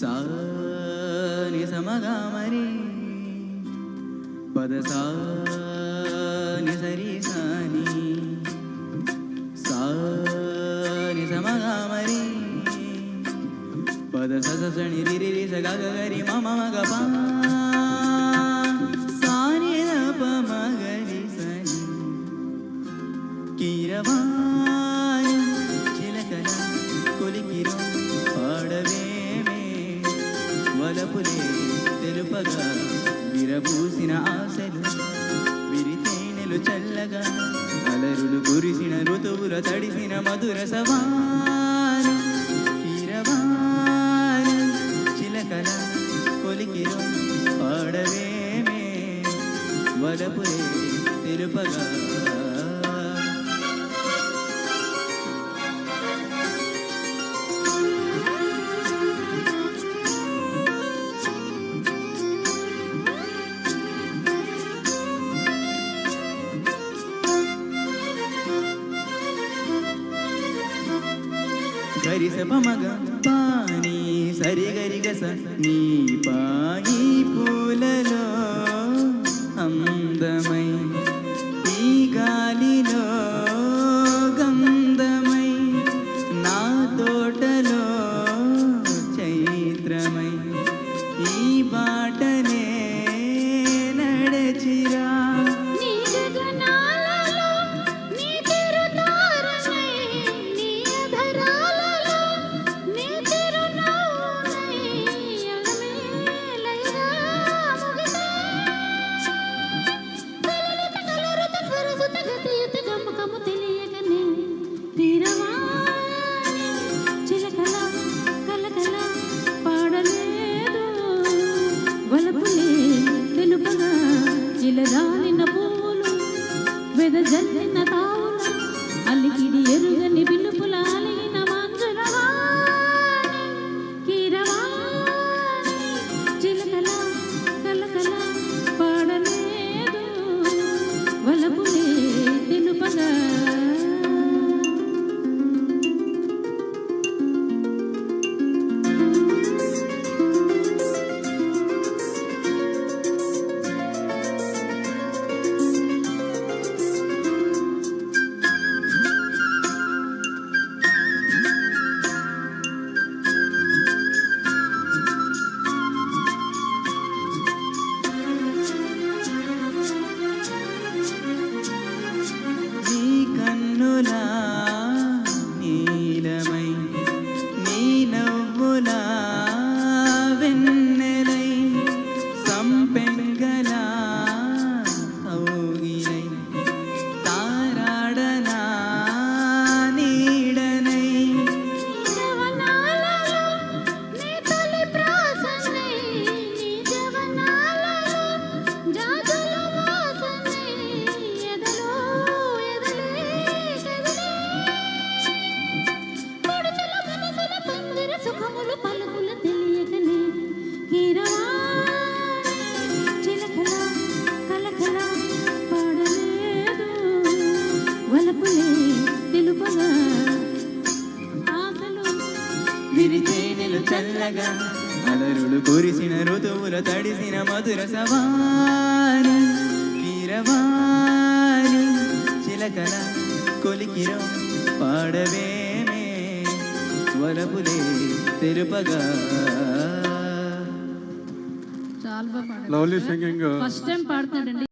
सा नि सा मगामरे पद सा नि सा रे सा नि सा नि सा मगामरे पद सा सा नि रि रि रि सा गा गा रि मा मा मा गा पा सा नि दा पा मा गा रि सा नि किरवा తెలుపగా విరబూసిన ఆశలు విరితేనెలు చల్లగా అలరులు కురిసిన ఋతువుల తడిసిన మధుర సవాలు. కీరవాణి చిలకల కొలికి పాడవేమే వలపులే తెలుపగా గరిస పమగ పాని సరి గరి గస నీ పాయి పూలలో అందమై ఈ గాలిలో గంధమై నా తోటలో చైత్రమై ఈ బాట చల్లగా అలరులు కురిసిన ఋతువుల తడిసిన మధుర సవారి. కీరవారి చిలకల కొలికిరో పాడవేమే వరపులే తెలుపగా చాలా బాగా లవ్లీ సింగింగ్. First time పాడుతున్నాడండి.